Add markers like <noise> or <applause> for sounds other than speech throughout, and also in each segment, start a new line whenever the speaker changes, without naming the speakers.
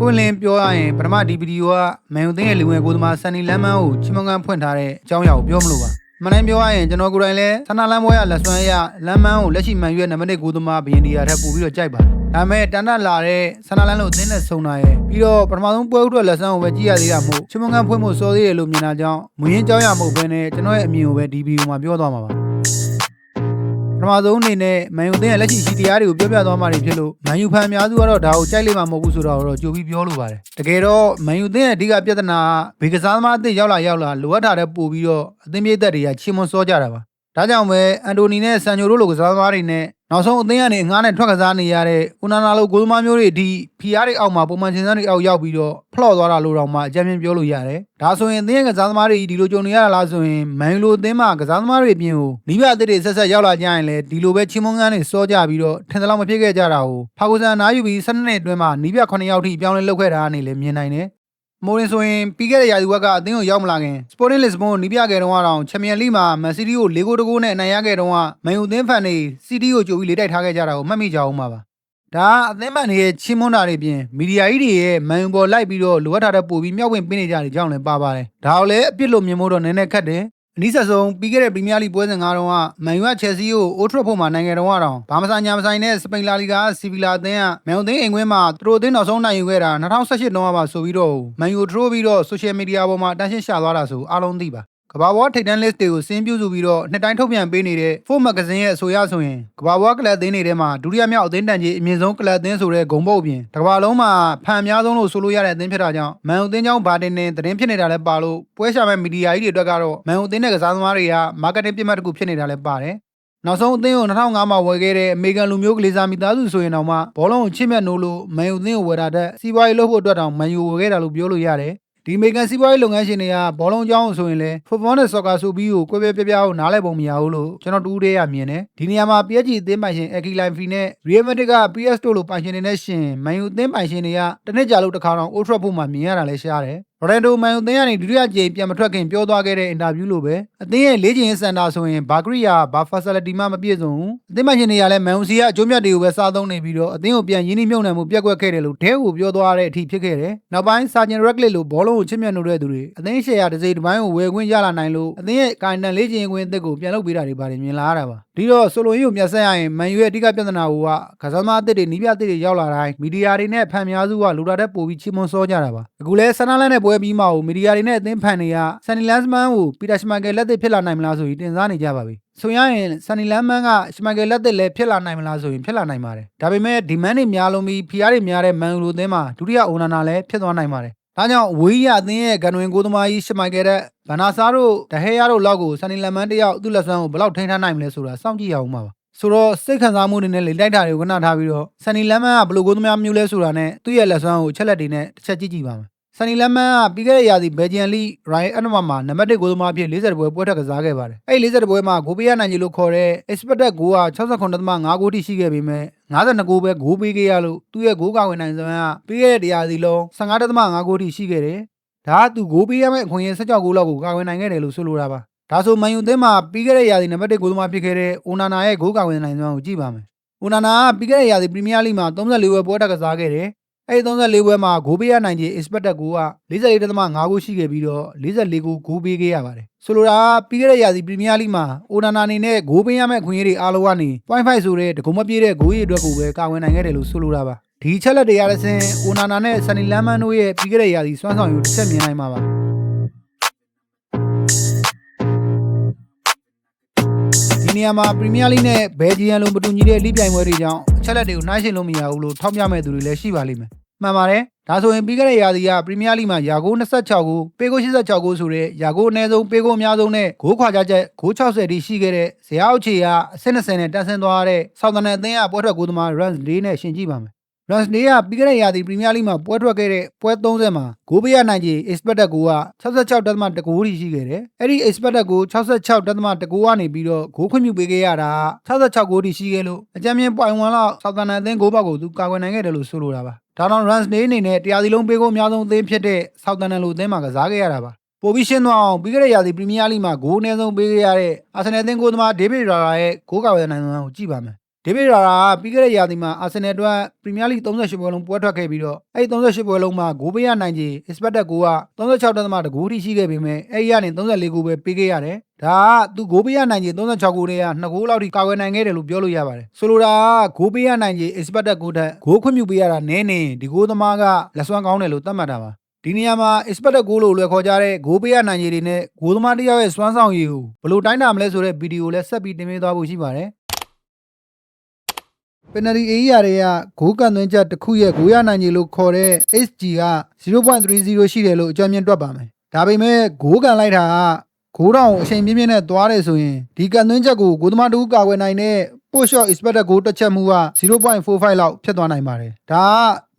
ပွင့်လင်းပြောရရင်ပထမဒီဗီဒီယိုကမန်ယူသင်းရဲ့လူငယ်ကိုယ်သမားဆန်နီလမ်းမန်းကိုချီမွန်ကန်ဖွင့်ထားတဲ့အကြောင်းအရာကိုပြောမလို့ပါမန်တိုင်းပြောရရင်ကျွန်တော်ကိုယ်တိုင်လည်းဆန္ဒလမ်းပွဲရလက်စွမ်းရလမ်းမန်းကိုလက်ရှိမန်ယူရဲ့နံပါတ်1ကိုယ်သမားဘီယန်ဒီယာထက်ပိုပြီးတော့ကြိုက်ပါတယ်ဒါပေမဲ့တန်တလာတဲ့ဆန္ဒလမ်းလို့အသင်းနဲ့ဆုံတာရဲ့ပြီးတော့ပထမဆုံးပွဲဥထွက်လက်စွမ်းကိုပဲကြည့်ရသေးတာမို့ချီမွန်ကန်ဖွင့်ဖို့စောသေးတယ်လို့မြင်တာကြောင့်မူရင်းကြောင်းရမဟုတ်ဘဲနဲ့ကျွန်တော်ရဲ့အမြင်ကိုပဲဒီဗီဒီယိုမှာပြောသွားမှာပါ ပထမဆုံးအနေနဲ့မန်ယူအသင်းရဲ့လက်ရှိရှိတရားတွေကိုပြောပြသွားမှာတွေဖြစ်လို့မန်ယူဖန်အများစုကတော့ဒါကိုကြိုက်လိမ့်မှာမဟုတ်ဘူးဆိုတော့တော့ကြိုပြီးပြောလိုပါတယ်တကယ်တော့မန်ယူအသင်းရဲ့အဓိကပြဿနာကဘေကစားသမားအသင်းရောက်လာရောက်လာလိုအပ်တာတဲ့ပို့ပြီးတော့အသင်းပြည့်သက်တွေကချီးမွမ်းစောကြတာပါဒါကြောင့်ပဲအန်တိုနီနဲ့ဆန်ချိုတို့လိုကစားသမားတွေနဲ့ နောက်ဆုံးအသင်းကနေငှားနဲ့ထွက်ကစားနေရတဲ့ဦးနာနာလိုကိုသမားမျိုးတွေဒီဖီအားတွေအောက်မှာပုံမှန်ချင်းစန်းတွေအောက်ရောက်ပြီးတော့ဖလော့သွားတာလို့တော့မှအကြမ်းဖျင်းပြောလို့ရတယ်ဒါဆိုရင်အသင်းရဲ့ကစားသမားတွေဒီလိုကြုံနေရတာလားဆိုရင်မန်ယူလိုအသင်းမှာကစားသမားတွေအပြင်ကိုနီးပြအသစ်တွေဆက်ဆက်ရောက်လာကြရင်လည်းဒီလိုပဲချင်းမွန်ငန်းတွေစောကြပြီးတော့ထင်သလောက်မဖြစ်ခဲ့ကြတာကိုဖာဂိုဆန်အနားယူပြီး12နှစ်အတွင်းမှာနီးပြ9ယောက်ထိပြောင်းလဲလုပ်ခဲ့တာကနေလည်းမြင်နိုင်တယ် မိုရင်ဆိုရင်ပြီးခဲ့တဲ့ရာသီဝက်ကအသင်းကိုရောက်မလာခင် Sporting Lisbon ကိုနီးပြခဲ့တုန်းကတော့ချန်ပီယံလိမှာမန်စီးတီးကို၄ဂိုးတဂိုးနဲ့အနိုင်ရခဲ့တုန်းကမန်ယူအသင်းဖန်တွေစီးတီးကိုကြိုပြီးလေးတိုက်ထားခဲ့ကြတာကိုမှတ်မိကြအောင်ပါပါဒါကအသင်းမှန်တွေရဲ့ချင်းမွန်းတာတွေပြင်မီဒီယာကြီးတွေရဲ့မန်ယူပေါ်လိုက်ပြီးတော့လိုအပ်တာတဲ့ပို့ပြီးမြောက်ဝင်ပေးနေကြတယ်ကြောင့်လည်းပါပါတယ်ဒါကိုလည်းအပြစ်လို့မြင်ဖို့တော့နည်းနည်းခက်တယ် အနည်းဆက်ဆုံးပြီးခဲ့တဲ့ပရီးမီးယားလိပွဲစဉ်ကတော့မန်ယူကချယ်ဆီကိုအိုးထရက်ဖို့မှာနိုင်ငံတော်ကတော့ဘာမဆိုင်ညာမဆိုင်နဲ့စပိန်လာလီဂါစီဗီလာအသင်းကမန်ယူအသင်းအိမ်ခွင်းမှာသူတို့အသင်းနောက်ဆုံးနိုင်ယူခဲ့တာ2018တုန်းကပါဆိုပြီးတော့မန်ယူထိုးပြီးတော့ဆိုရှယ်မီဒီယာပေါ်မှာတန်းရှင်းရှာသွားတာဆိုအားလုံးသိပါ ကဘာဘွားထိပ်တန်း list တွေကိုစင်းပြုစုပြီးတော့နှစ်တိုင်းထုတ်ပြန်ပေးနေတဲ့ Forbes Magazine ရဲ့အဆိုအရဆိုရင်ကဘာဘွားကလပ်အသင်းတွေထဲမှာဒုတိယမြောက်အသင်းတန်ကြီးအမြင့်ဆုံးကလပ်အသင်းဆိုတဲ့ဂုံပုတ်အပြင်တစ်ကမ္ဘာလုံးမှာဖန်အများဆုံးလို့ဆိုလို့ရတဲ့အသင်းဖြစ်တာကြောင့်မန်ယူအသင်းကြောင့်ဘာတင်တင်သတင်းဖြစ်နေတာလည်းပါလို့ပွဲရှာမဲ့မီဒီယာကြီးတွေအတွက်ကတော့မန်ယူအသင်းနဲ့ကစားသမားတွေက marketing ပြစ်မှတ်တစ်ခုဖြစ်နေတာလည်းပါတယ်နောက်ဆုံးအသင်းကို2005မှာဝယ်ခဲ့တဲ့အမေရိကန်လူမျိုးကလေးစားမိသားစုဆိုရင်တော့မှဘောလုံးကိုချစ်မြတ်နိုးလို့မန်ယူအသင်းကိုဝယ်တာတဲ့စီးပွားရေးလုပ်ဖို့အတွက်တောင်မန်ယူဝယ်ခဲ့တာလို့ပြောလို့ရတယ် ဒီအမေရိကန်စီးပွားရေးလုပ်ငန်းရှင်တွေကဘောလုံးကျောင်းဆိုရင်လည်း football နဲ့ soccer ဆိုပြီးကိုကွဲပြဲပြားပြားကိုနားလည်ပုံမရဘူးလို့ကျွန်တော်တူးတည်းရမြင်တယ်ဒီနေရာမှာ PSG အသင်းပိုင်ရှင် Eki Life နဲ့ Real Madrid က PS တို့လိုပိုင်ရှင်တွေနဲ့ရှင် Man U အသင်းပိုင်ရှင်တွေကတစ်နှစ်ကြာလို့တစ်ခါတော့ Old Trafford မှာမြင်ရတာလည်းရှားတယ် ရိုဒန်ဒိုမန်ယူအသင်းကနေဒုတိယကြိမ်ပြန်မထွက်ခင်ပြောသွားခဲ့တဲ့အင်တာဗျူးလိုပဲအသင်းရဲ့လေးချိန်စင်တာဆိုရင်ဘာကရိယာဘာ facility မှမပြည့်စုံဘူးအသင်းမရှင်တွေကလည်းမန်ယူစီကအကျိုးမြတ်တွေကိုပဲစားသုံးနေပြီးတော့အသင်းကိုပြန်ရင်းနှီးမြှုပ်နှံမှုပြက်ကွက်ခဲ့တယ်လို့ဒဲကိုပြောသွားတဲ့အထိဖြစ်ခဲ့တယ်နောက်ပိုင်းစာဂျင်ရက်လက်လိုဘောလုံးကိုချစ်မြတ်နိုးတဲ့သူတွေအသင်းရှယ်ယာတစ်စိတ်တစ်ပိုင်းကိုဝယ်ခွင့်ရလာနိုင်လို့အသင်းရဲ့ကိုင်တန်လေးချိန်ခွင့်အသစ်ကိုပြန်လုပ်ပေးတာတွေပါတယ်မြင်လာရတာပါဒီတော့ဆိုလိုရင်းကိုမြတ်ဆက်ရရင်မန်ယူရဲ့အဓိကပြဿနာကကစားသမားအသစ်တွေနီးပြအသစ်တွေရောက်လာတိုင်းမီဒီယာတွေနဲ့ဖန်များစုကလူတာတဲ့ပို့ပြီးချီးမွမ်းစောကြတာပါအခုလဲဆန္ဒလန်းနဲ့ပွဲပြီးမှကိုမီဒီယာတွေနဲ့အသင်းဖန်တွေကဆန်နီလန်စမန်ကိုပီတာရှမန်ကယ်လက်သစ်ဖြစ်လာနိုင်မလားဆိုပြီးတင်စားနေကြပါပြီဆိုရရင်ဆန်နီလန်မန်ကရှမန်ကယ်လက်သစ်လည်းဖြစ်လာနိုင်မလားဆိုရင်ဖြစ်လာနိုင်ပါတယ်ဒါပေမဲ့ဒီမန်တွေများလုံးပြီးဖီအားတွေများတဲ့မန်ယူလိုအသင်းမှာဒုတိယအိုနာနာလည်းဖြစ်သွားနိုင်ပါတယ်ဒါကြောင့်ဝေးရအသင်းရဲ့ဂန်ဝင်ကိုသမားကြီးရှမိုင်ကယ်တဲ့ဗနာဆာတို့ဒဟဲယာတို့လောက်ကိုဆန်နီလန်မန်တယောက်သူ့လက်စွမ်းကိုဘယ်လောက်ထိန်းထားနိုင်မလဲဆိုတာစောင့်ကြည့်ရအောင်ပါဆိုတော့စိတ်ခံစားမှုတွေနဲ့လေတိုက်တာတွေကိုခဏထားပြီးတော့ဆန်နီလန်မန်ကဘယ်လိုကိုသမားမျိုးလဲဆိုတာနဲ့သူ့ရဲ့လက်စွမ်းကိုချက်လက်တွေနဲ့တစ်ချက်ကြည့်ကြည့်ပါမယ် ဆန်နီလန်မန်ကပြီးခဲ့တဲ့ရာသီဘယ်ဂျီယန်လိရိုင်အန်နမမှာနံပါတ်1ကိုသမားအဖြစ်40ပွဲပွဲထက်ကစားခဲ့ပါတယ်အဲ့ဒီ40ပွဲမှာဂိုးပေးရနိုင်ကြီးလို့ခေါ်တဲ့ expected goal က69.5ဂိုးထိရှိခဲ့ပေမဲ့52ဂိုးပဲဂိုးပေးခဲ့ရလို့သူ့ရဲ့ဂိုးကဝင်နိုင်စွမ်းကပြီးခဲ့တဲ့တရားစီလုံး15.5ဂိုးထိရှိခဲ့တယ်ဒါကသူဂိုးပေးရမယ့်အခွင့်အရေး16ဂိုးလောက်ကိုကာဝင်နိုင်ခဲ့တယ်လို့ဆိုလိုတာပါဒါဆိုမန်ယူသင်းမှာပြီးခဲ့တဲ့ရာသီနံပါတ်1ဂိုးသမားဖြစ်ခဲ့တဲ့အိုနာနာရဲ့ဂိုးကဝင်နိုင်စွမ်းကိုကြည့်ပါမယ်အိုနာနာကပြီးခဲ့တဲ့ရာသီပရီးမီးယားလိမှာ34ပွဲပွဲတက်ကစားခဲ့တယ် အဲ့ဒီ34ပွဲမှာဂိုးပေးရနိုင်ခြင်း expected goal က44.5ဂိုးရှိခဲ့ပြီးတော့44ဂိုးဂိုးပေးခဲ့ရပါတယ်ဆိုလိုတာကပြီးခဲ့တဲ့ရာသီပရီးမီးယားလိမှာအိုနာနာအနေနဲ့ဂိုးပေးရမယ့်အခွင့်အရေးတွေအားလုံးကနေ0.5ဆိုတဲ့တကုံမပြည့်တဲ့ဂိုးရည်အတွက်ကိုပဲကာဝယ်နိုင်ခဲ့တယ်လို့ဆိုလိုတာပါဒီချက်လက်တွေရတဲ့ဆင်အိုနာနာနဲ့ဆန်နီလန်မန်တို့ရဲ့ပြီးခဲ့တဲ့ရာသီစွမ်းဆောင်ရည်တစ်ချက်မြင်နိုင်မှာပါဒီနေရာမှာပရီးမီးယားလိနဲ့ဘယ်ဂျီယန်လိုမတူညီတဲ့လိပြိုင်ပွဲတွေကြောင့်အချက်လက်တွေကိုနှိုင်းယှဉ်လို့မရဘူးလို့ထောက်ပြမဲ့သူတွေလည်းရှိပါလိမ့်မယ် မှန်ပါတယ်ဒါဆိုရင်ပြီးခဲ့တဲ့ရာသီကပရီးမီးယားလိမှာယာဂိုး26ဂိုးပေးဂိုး86ဂိုးဆိုတဲ့ယာဂိုးအနည်းဆုံးပေးဂိုးအများဆုံးနဲ့ဂိုးခွာကြချက်ဂိုး60တိရှိခဲ့တဲ့ဇယားအောက်ခြေကအဆင့်20နဲ့တန်းဆင်းသွားတဲ့ဆောက်တန်အသင်းကပွဲထွက်ဂိုးသမား runs 4နဲ့ရှင်ကြည့်ပါမယ် runs 4ကပြီးခဲ့တဲ့ရာသီပရီးမီးယားလိမှာပွဲထွက်ခဲ့တဲ့ပွဲ30မှာဂိုးပေးရနိုင်ခြေ expected ဂိုးက66.1ဂိုးထိရှိခဲ့တယ်အဲ့ဒီ expected ဂိုး66.1ဂိုးကနေပြီးတော့ဂိုးခွင့်ပြုပေးခဲ့ရတာ66ဂိုးထိရှိခဲ့လို့အကြမ်းမြင့် point 1လောက်ဆောက်တန်အသင်းဂိုးပေါက်ကိုသူကာကွယ်နိုင်ခဲ့တယ်လို့ဆိုလိုတာပါ ဒါတော့ runs နေအနေနဲ့တရားစီလုံးပေးကိုအများဆုံးအသင်းဖြစ်တဲ့ Southampton လိုအသင်းမှာကစားခဲ့ရတာပါပိုပြီးရှင်းသွားအောင်ပြီးခဲ့တဲ့ရာသီပရီးမီးယားလိမှာဂိုးအနည်းဆုံးပေးခဲ့ရတဲ့အာဆင်နယ်အသင်းကိုသမားဒေးဗစ်ရာရာရဲ့ဂိုးကာဝယ်နိုင်စွမ်းကိုကြည့်ပါမယ် ဒေးဗစ်ရာရာပြီးခဲ့တဲ့ရာသီမှာအာဆင်နယ်အတွက်ပရီးမီးယားလိ38ပွဲလုံးပွဲထွက်ခဲ့ပြီးတော့အဲ့ဒီ38ပွဲလုံးမှာဂိုးပေးရနိုင်ခြေ expected ဂိုးက36.5တကူထိရှိခဲ့ပေမဲ့အဲ့ဒီကနေ34ဂိုးပဲပေးခဲ့ရတယ်ဒါကသူဂိုးပေးရနိုင်ခြေ36ဂိုးတွေက2ဂိုးလောက်ထိကာကွယ်နိုင်ခဲ့တယ်လို့ပြောလို့ရပါတယ်ဆိုလိုတာကဂိုးပေးရနိုင်ခြေ expected ဂိုးထက်ဂိုးခွင့်ပြုပေးရတာနည်းနေဒီဂိုးသမားကလက်စွမ်းကောင်းတယ်လို့သတ်မှတ်တာပါဒီနေရာမှာ expected goal လို့လွယ်ခေါ်ကြတဲ့ဂိုးပေးရနိုင်ခြေတွေနဲ့ဂိုးသမားတစ်ယောက်ရဲ့စွမ်းဆောင်ရည်ကိုဘယ်လိုတိုင်းတာမလဲဆိုတဲ့ဗီဒီယိုလည်းဆက်ပြီးတင်ပြသွားဖို့ရှိပါတယ် ပယ်နတီအေးရတွေကဂိုးကန်သွင်းချက်တစ်ခုရဲ့ဂိုးရနိုင်ခြေလို့ခေါ်တဲ့ HG က0.30ရှိတယ်လို့အကြံဉာဏ်တွက်ပါမယ်ဒါပေမဲ့ဂိုးကန်လိုက်တာကဂိုးတောင်အချိန်ပြင်းပြင်းနဲ့သွားတယ်ဆိုရင်ဒီကန်သွင်းချက်ကိုဂိုးသမားတူကာကွယ်နိုင်တဲ့ push shot expected goal တစ်ချက်မှုက0.45လောက်ဖြစ်သွားနိုင်ပါတယ်ဒါ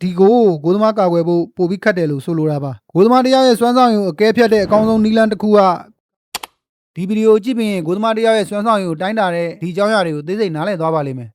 ကဒီကိုဂိုးသမားကာကွယ်ဖို့ပိုပြီးခက်တယ်လို့ဆိုလိုတာပါဂိုးသမားတရားရဲ့စွမ်းဆောင်ရည်ကိုအကဲဖြတ်တဲ့အကောင်းဆုံးနည်းလမ်းတစ်ခုကဒီဗီဒီယိုကြည့်ပြီးရင်ဂိုးသမားတရားရဲ့စွမ်းဆောင်ရည်ကိုတိုင်းတာတဲ့ဒီအကြောင်းအရာတွေကိုသိစိတ်နားလည်သွားပါလိမ့်မယ်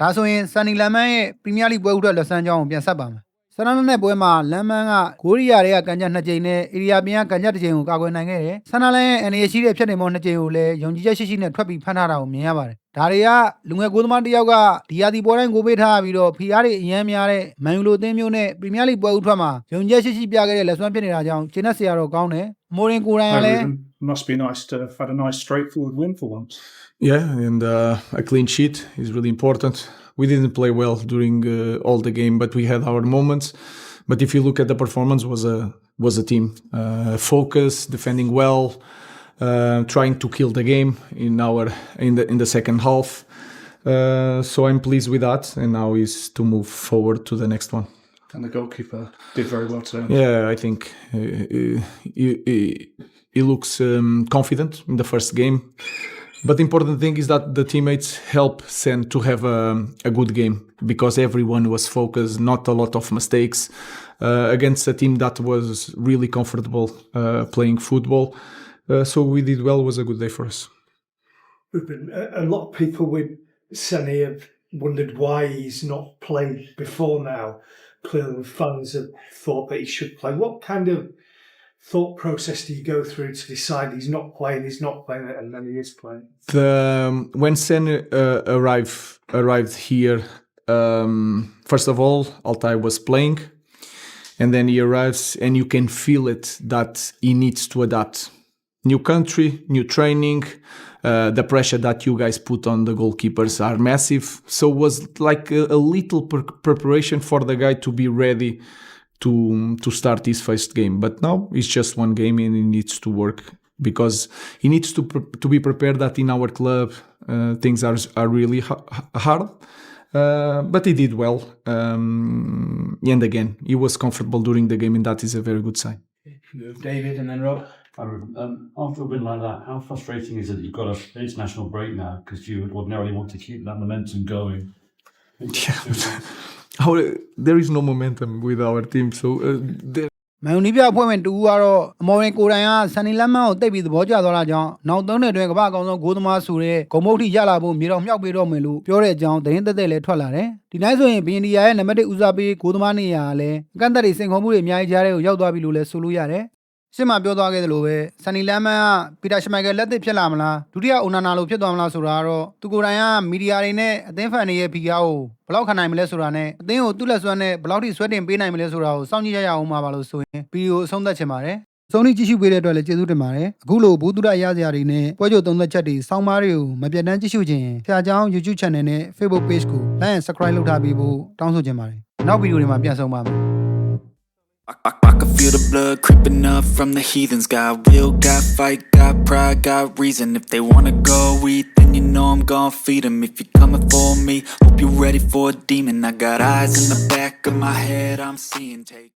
ဒါဆိုရင်ဆန်နီလန်မန်ရဲ့ပရီးမီးယားလိပွဲဥထွက်လက်ဆန်းကြောင်းကိုပြန်ဆက်ပါမယ်ဆန်နလန်နဲ့ပွဲမှာလန်မန်ကဂိုးရီယာတွေကကန်ချက်2ကြိမ်နဲ့အေရီယာပြင်ကကန်ချက်1ကြိမ်ကိုကာကွယ်နိုင်ခဲ့တယ်ဆန်နလန်ရဲ့အနေရရှိတဲ့ဖြတ်နေမော2ကြိမ်ကိုလည်းယုံကြည်ချက်ရှိရှိနဲ့ထွက်ပြီးဖမ်းထားတာကိုမြင်ရပါတယ်ဒါတွေကလူငယ်ကိုသမားတစ်ယောက်ကဒီယာဒီပွဲတိုင်းကိုပေးထားပြီးတော့ဖီအားတွေအများများတဲ့မန်ယူလိုအသင်းမျိုးနဲ့ပရီးမီးယားလိပွဲဥထွက်မှာယုံကြည်ချက်ရှိရှိပြခဲ့တဲ့လက်စွမ်းဖြစ်နေတာကြောင့်ကျင်းနဲ့ဆရာတော်ကောင်းတယ်မိုရင်ကိုရိုင်းကလည်း
It must be nice to have had a nice straightforward win for once.
Yeah, and uh, a clean sheet is really important. We didn't play well during uh, all the game, but we had our moments. But if you look at the performance, was a was a team uh, focus, defending well, uh, trying to kill the game in our in the in the second half. Uh, so I'm pleased with that, and now is to move forward to the next one.
And the goalkeeper did very well today.
Yeah, I think uh, uh, he, he, looks um, confident in the first game. But the important thing is that the teammates help Sen to have a, a good game because everyone was focused, not a lot of mistakes uh, against a team that was really comfortable uh, playing football. Uh, so we did well. It was a good day for us.
Ruben, a, lot of people with Sonny have wondered why he's not played before now. Clearly, fans have thought that he should play. What kind of thought process do you go through to decide he's not playing, he's not playing, and then he is playing?
the um, when Sen uh, arrived arrived here, um, first of all, Altai was playing, and then he arrives, and you can feel it that he needs to adapt. New country, new training. Uh, the pressure that you guys put on the goalkeepers are massive. So it was like a, a little pre- preparation for the guy to be ready to to start his first game. But now it's just one game and he needs to work because he needs to pre- to be prepared that in our club uh, things are are really ha- hard. Uh, but he did well, um, and again he was comfortable during the game, and that is a very good sign.
David and then Rob
Um, after a win like that, how frustrating is it that you've got an international break now because you would ordinarily want to keep that momentum going? <laughs>
Our, there is no momentum with our team, so uh, there,
မန်ယူနီးပြအဖွဲ့ဝင်တူကတော့အမော်ရင်ကိုတိုင်ကဆန်နီလန်မန်ကိုတိတ်ပြီးသဘောကျသွားတာကြောင့်နောက်သုံးနှစ်အတွင်းကမ္ဘာအကောင်ဆုံးဂိုးသမားဆိုတဲ့ဂုံမုတ်ထိရလာဖို့မြေတော်မြောက်ပေးတော့မယ်လို့ပြောတဲ့အကြောင်းသတင်းသက်သက်လည်းထွက်လာတယ်ဒီတိုင်းဆိုရင်ဘီင်ဒီယာရဲ့နံပါတ်1ဦးစားပေးဂိုးသမားနေရာကလည်းအကန့်အသတ်တွေစိန်ခေါ်မှုတွေအများကြီးကြားတဲ့ကိုရောက်သွားပြီလို့လည်းဆိုလို့ရတယ် ရှင်းမပြောသွားခဲ့သလိုပဲဆန်နီလန်မန်ကပီတာရှမိုက်ကယ်လက်သစ်ဖြစ်လာမလားဒုတိယအိုနာနာလိုဖြစ်သွားမလားဆိုတာကတော့သူကိုယ်တိုင်ကမီဒီယာတွေနဲ့အသင်းဖန်တွေရဲ့ဖီကားကိုဘယ်လောက်ခံနိုင်မလဲဆိုတာနဲ့အသင်းကိုသူ့လက်စွမ်းနဲ့ဘယ်လောက်ထိဆွဲတင်ပေးနိုင်မလဲဆိုတာကိုစောင့်ကြည့်ရရအောင်ပါပါလို့ဆိုရင်ဗီဒီယိုအဆုံးသတ်ချင်ပါတယ်ဆုံးဖြတ်ကြည့်ရှုပေးတဲ့အတွက်လည်းကျေးဇူးတင်ပါတယ်အခုလိုဘူးတုဒရရစရာတွေနဲ့ပွဲကြိုသုံးသက်ချက်တွေစောင်းမားတွေကိုမပြတ်တမ်းကြည့်ရှုခြင်းဖျာချောင်း YouTube Channel နဲ့ Facebook Page ကို Like and Subscribe လုပ်ထားပြီးဖို့တောင်းဆိုချင်ပါတယ်နောက်ဗီဒီယိုတွေမှာပြန်ဆုံပါမယ်
I, I, I can feel the blood creeping up from the heathens. Got will, got fight, got pride, got reason. If they wanna go eat, then you know I'm gon' feed 'em. If you're coming for me, hope you're ready for a demon. I got eyes in the back of my head, I'm seeing. Take